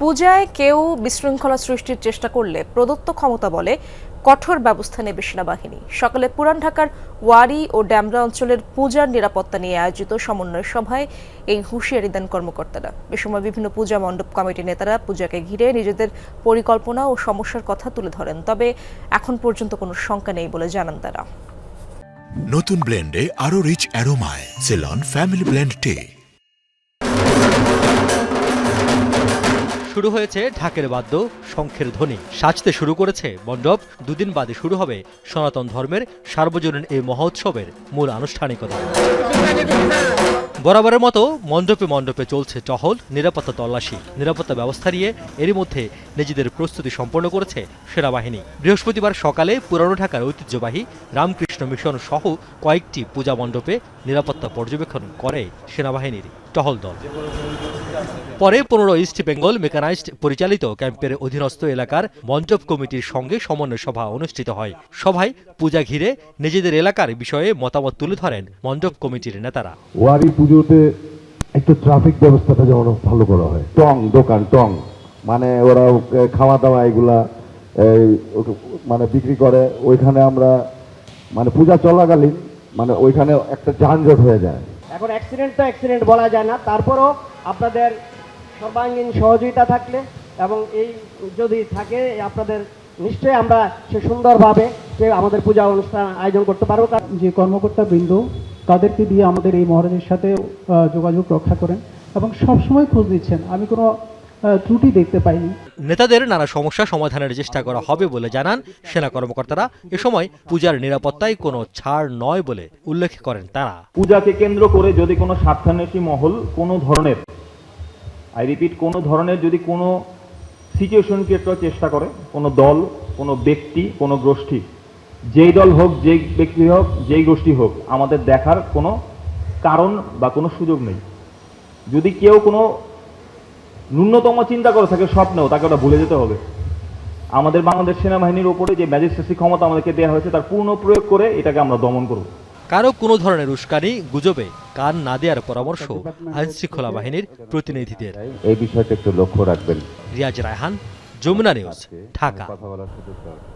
পূজায় কেউ বিশৃঙ্খলা সৃষ্টির চেষ্টা করলে প্রদত্ত ক্ষমতা বলে কঠোর ব্যবস্থা নেবে সেনাবাহিনী। সকালে পুরান ঢাকার ওয়ারি ও ড্যামরা অঞ্চলের পূজার নিরাপত্তা নিয়ে আয়োজিত সমন্বয় সভায় এই হুঁশিয়ারি দেন কর্মকর্তারা। এ সময় বিভিন্ন পূজা মণ্ডপ কমিটির নেতারা পূজাকে ঘিরে নিজেদের পরিকল্পনা ও সমস্যার কথা তুলে ধরেন, তবে এখন পর্যন্ত কোনো শঙ্কা নেই বলে জানান তারা। নতুন ব্লেন্ডে আরও রিচ অ্যারোমায়, সেলন, ফ্যামিলি ব্লেন্ড টে। শুরু হয়েছে ঢাকের বাদ্য শঙ্খের ধ্বনি। সাজতে শুরু করেছে মণ্ডপ। দুদিন বাদে শুরু হবে সনাতন ধর্মের সার্বজনীন এই মহোৎসবের মূল আনুষ্ঠানিকতা। বরাবরের মতো মণ্ডপে মণ্ডপে চলছে টহল, নিরাপত্তা তল্লাশি। নিরাপত্তা ব্যবস্থা নিয়ে এরই মধ্যে নিজেদের প্রস্তুতি সম্পন্ন করেছে সেনাবাহিনী। বৃহস্পতিবার সকালে পুরানো ঢাকার ঐতিহ্যবাহী রামকৃষ্ণ মিশন সহ কয়েকটি পূজা মণ্ডপে নিরাপত্তা পর্যবেক্ষণ করে সেনাবাহিনীর টহল দল। পরে পনেরো ইস্ট বেঙ্গল মেকানাইজড পরিচালিত ক্যাম্পের অধীনস্থ এলাকার মণ্ডপ কমিটির সঙ্গে সমন্বয় সভা অনুষ্ঠিত হয়। সভায় পূজা ঘিরে নিজেদের এলাকার বিষয়ে মতামত তুলে ধরেন মণ্ডপ কমিটির নেতারা। ওয়ারি পুজোতে একটু ট্রাফিক ব্যবস্থাটা যেমন ভালো করা হয়। টং, দোকান, টং। মানে ওরা খাওয়া দাওয়া এগুলা মানে বিক্রি করে। ওইখানে আমরা মানে পূজা চলাকালীন মানে ওইখানে একটা যানজট হয়ে যায়। এখন অ্যাক্সিডেন্ট তো অ্যাক্সিডেন্ট বলা যায় না। তারপরও আপনাদের সর্বাঙ্গীন সহযোগিতা থাকলে এবং এই যদি থাকে, আপনাদের নিশ্চয়ই আমরা সে সুন্দরভাবে সে আমাদের পূজা অনুষ্ঠান আয়োজন করতে পারব। যে কর্মকর্তা বৃন্দ, তাদেরকে দিয়ে আমাদের এই মহারাজের সাথে যোগাযোগ রক্ষা করেন এবং সবসময় খোঁজ দিচ্ছেন আমি কোনো ত্রুটি দেখতে পাইনি। নেতাদের নানা সমস্যা সমাধানের চেষ্টা করা হবে বলে জানান সেনা কর্মকর্তারা। এ সময় পূজার নিরাপত্তায় কোনো ছাড় নয় বলে উল্লেখ করেন তারা। পূজাকে কেন্দ্র করে যদি কোনো স্বার্থান্বেষী মহল কোনো ধরনের আই রিপিট কোনো ধরনের যদি কোনো সিচুয়েশন ক্রিয়েট করার চেষ্টা করে কোনো দল কোনো ব্যক্তি কোনো গোষ্ঠী যেই দল হোক যেই ব্যক্তি হোক যেই গোষ্ঠী হোক আমাদের দেখার কোনো কারণ বা কোনো সুযোগ নেই। যদি কেউ কোনো ন্যূনতম চিন্তা করে থাকে স্বপ্নেও তাকে ওটা ভুলে যেতে হবে। আমাদের বাংলাদেশ সেনাবাহিনীর উপরে যে ম্যাজিস্ট্রেসি ক্ষমতা আমাদেরকে দেওয়া হয়েছে তার পূর্ণ প্রয়োগ করে এটাকে আমরা দমন করব। কারও কোনো ধরনের উস্কানি গুজবে কান না দেওয়ার পরামর্শ আইন শৃঙ্খলা বাহিনীর প্রতিনিধিদের। এই বিষয়টা একটু লক্ষ্য রাখবেন। রিয়াজ রায়হান যমুনা নিউজ ঢাকা।